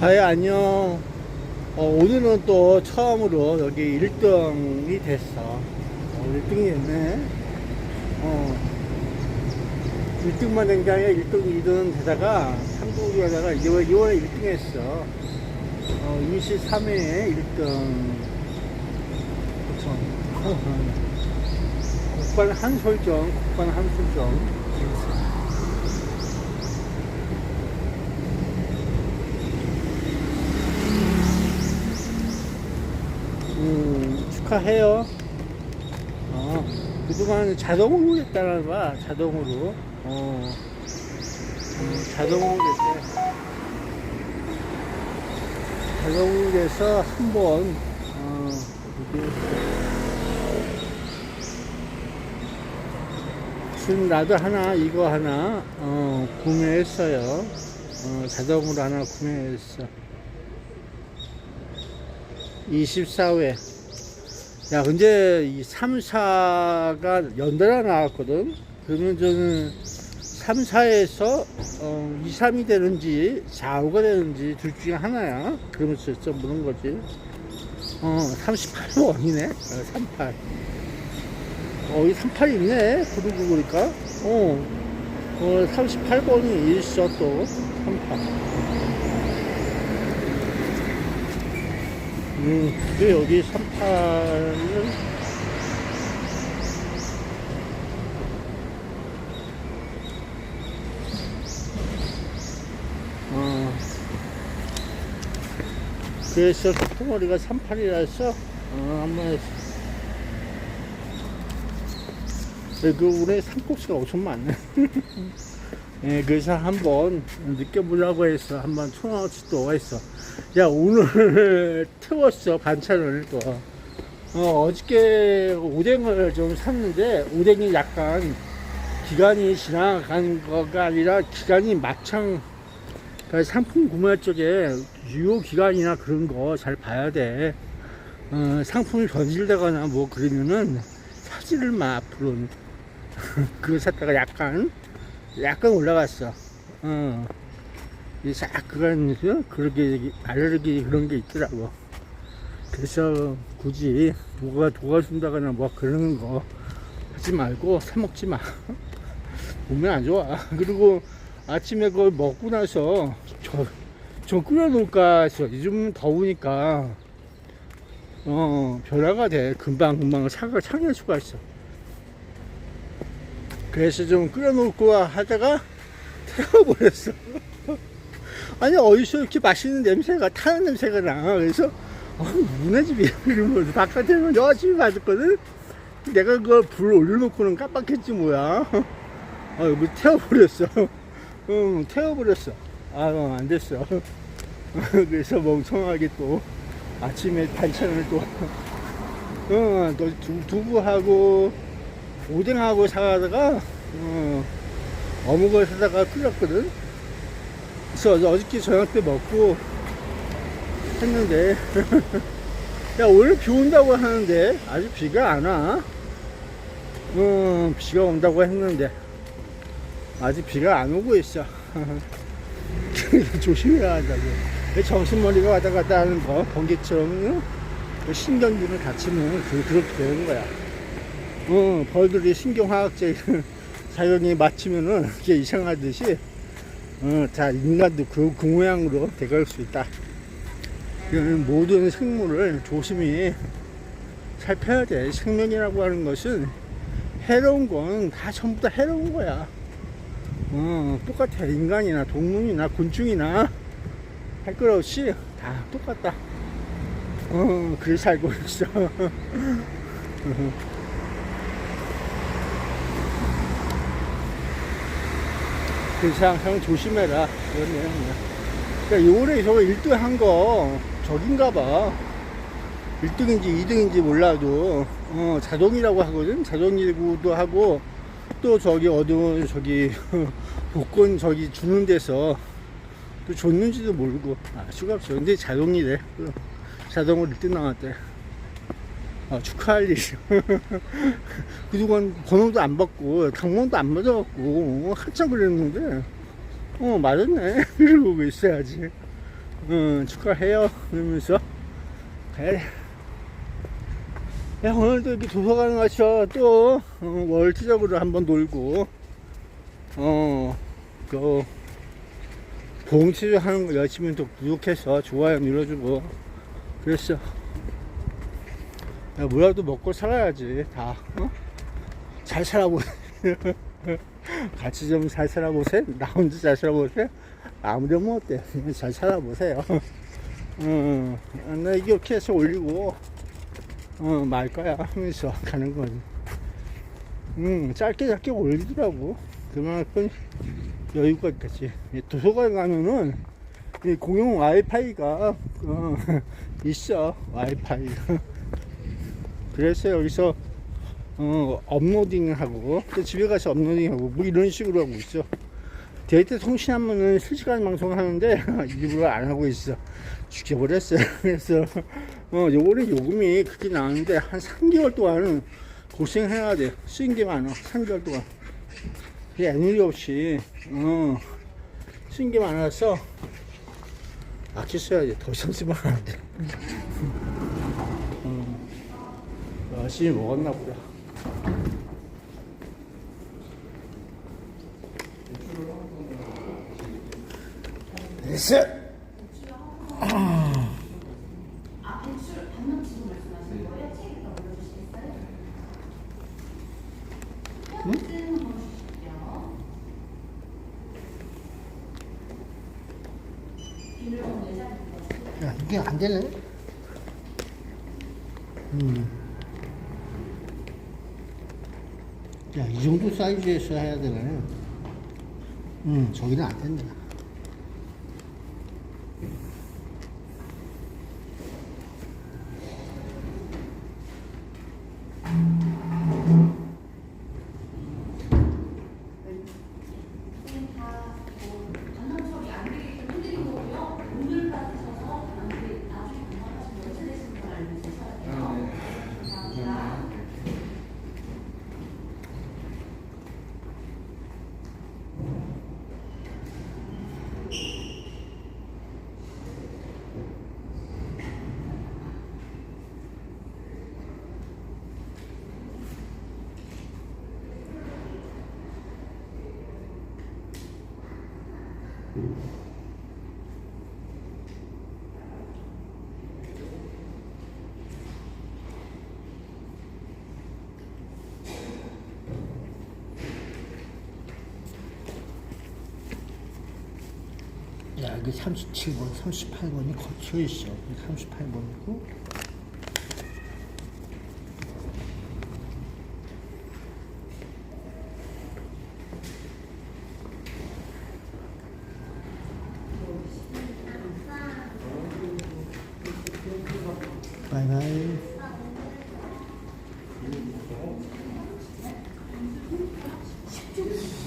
하이 안녕. 어, 오늘은 또 처음으로 여기 1등이 됐어. 어, 1등이 됐네. 어, 1등만 된 게 아니라 1등, 2등 되다가 3등으로 하다가 2월, 2월에 1등 했어. 어, 23회에 1등. 그쵸 국반 한솔정 국반 한솔정 음, 축하해요. 어, 그동안 자동으로 했다는 거야, 자동으로. 어, 음, 자동으로 됐대. 자동으로 돼서 한 번, 어. 지금 나도 하나, 이거 하나, 어, 구매했어요. 어, 자동으로 하나 구매했어. 24회. 야, 근데 이 3, 4가 연달아 나왔거든? 그러면 저는 3, 4에서 어, 2, 3이 되는지 4, 5가 되는지 둘 중에 하나야. 그러면서 좀 물은 거지. 어, 38번이네. 어, 38. 어, 이 38이 있네. 그러고 보니까. 어, 어 38번이 있어, 또. 38. 음, 그 여기 38은 어, 그래서 소머리가 38이라서 어, 한번 했어. 그 우리 삼국수가 엄청 많네. 예, 그래서 한번 느껴보려고 해서 한번 또 했어. 야, 오늘 태웠어, 반찬을 또. 어, 어저께 오뎅을 좀 샀는데, 오뎅이 약간 기간이 지나간 거가 아니라 기간이 막창, 그러니까 상품 구매 쪽에 유효 기간이나 그런 거 잘 봐야 돼. 어, 상품이 변질되거나 뭐 그러면은 사지를 마, 앞으로는. 그거 샀다가 약간 약간 올라갔어. 어. 이싹 그간 그렇게 알레르기 그런 게 있더라고. 그래서 굳이 누가 도와준다거나 뭐 그런 거 하지 말고 사 먹지 마. 몸에 안 좋아. 그리고 아침에 그걸 먹고 나서 저, 좀 끓여 놓을까 해서 요즘 더우니까 어 변화가 돼. 금방 금방 사가 창할 수가 있어. 그래서 좀 끓여놓고 하다가 태워버렸어. 아니, 어디서 이렇게 맛있는 냄새가, 타는 냄새가 나. 그래서, 어, 누구네 집이야. 이러면서 바깥에서 열심히 맞았거든? 내가 그걸 불 올려놓고는 깜빡했지, 뭐야. 어, 여기 태워버렸어. 응, 태워버렸어. 아, 어, 안 됐어. 그래서 멍청하게 또, 아침에 반찬을 또, 어, 또 두, 두부하고, 오뎅하고 사가다가 어, 어묵을 사다가 끓였거든. 그래서 어저께 저녁 때 먹고 했는데. 야 오늘 비 온다고 하는데 아직 비가 안와. 어, 비가 온다고 했는데 아직 비가 안 오고 있어. 조심해야 한다고. 정신머리가 왔다 갔다 하는 거 번개처럼 어? 신경들을 다치면 그, 그렇게 되는 거야 어, 벌들이 신경화학적 작용이 맞추면은 이게 이상하듯이 어, 자 인간도 그, 그 모양으로 돼갈 수 있다. 모든 생물을 조심히 살펴야 돼. 생명이라고 하는 것은 해로운 건 다 전부 다 해로운 거야. 어, 똑같아. 인간이나 동물이나 곤충이나 할 것 없이 다 똑같다. 어, 그래서 알고 있어. 그래서 항상 조심해라. 그러네, 그냥. 그러니까 요번에 저거 1등 한 거 저긴가 봐. 1등인지 2등인지 몰라도, 어, 자동이라고 하거든? 자동이라고도 하고, 또 저기 어두운 저기, 복권 저기 주는 데서 또 줬는지도 모르고, 아, 수가 없어. 근데 자동이래. 자동으로 1등 나왔대. 아, 축하할 일이죠. 그동안 번호도 안 받고, 당번도 안 맞아갖고, 한참 그랬는데, 어, 맞았네. 이러고 있어야지. 응, 축하해요. 그러면서. 그래. 야, 오늘도 이렇게 도서관 가서 또, 어, 월지적으로 한번 놀고, 어, 그, 봉치를 하는 거 열심히 또 구독해서 좋아요 눌러주고, 그랬어. 야, 뭐라도 먹고 살아야지, 다, 어? 잘 살아보세요. 같이 좀 잘 살아보세요. 나 혼자 잘 살아보세요. 아무도 뭐 어때? 잘 살아보세요. 어, 나 이렇게 해서 올리고, 어, 말 거야 하면서 가는 거지. 음, 짧게 짧게 올리더라고. 그만큼 여유가 있겠지. 이 도서관 가면은 이 공용 와이파이가 어, 있어. 와이파이가. 그래서 여기서 어, 업로딩하고 또 집에 가서 업로딩하고 뭐 이런 식으로 하고 있어. 데이터 통신하면은 실시간 방송을 하는데 일부러 안 하고 있어. 죽여버렸어요. 그래서 어, 요거는 요금이 그렇게 나오는데 한 3개월 동안은 고생해야 돼. 쓰인 게 많아. 3개월 동안. 애누리 없이 어, 쓰인 게 많아서 아껴 써야지. 더 이상 쓰면 안 돼. 어, 열심히 먹었나 보다. 됐어. 이게 안 되네? 음. 야, 이 정도 사이즈에서 해야 되네. 음, 저기는 안 된다. 반납 처리 안 되게끔 해드린 거고요. 오늘 받으셔서 안 돼, 나중에 반납하시면 연체 되시는 걸 알고 계셔야 돼요. 감사합니다. 야, 이게 37번, 38번이 거쳐 있어. 38번이고. 바이바이.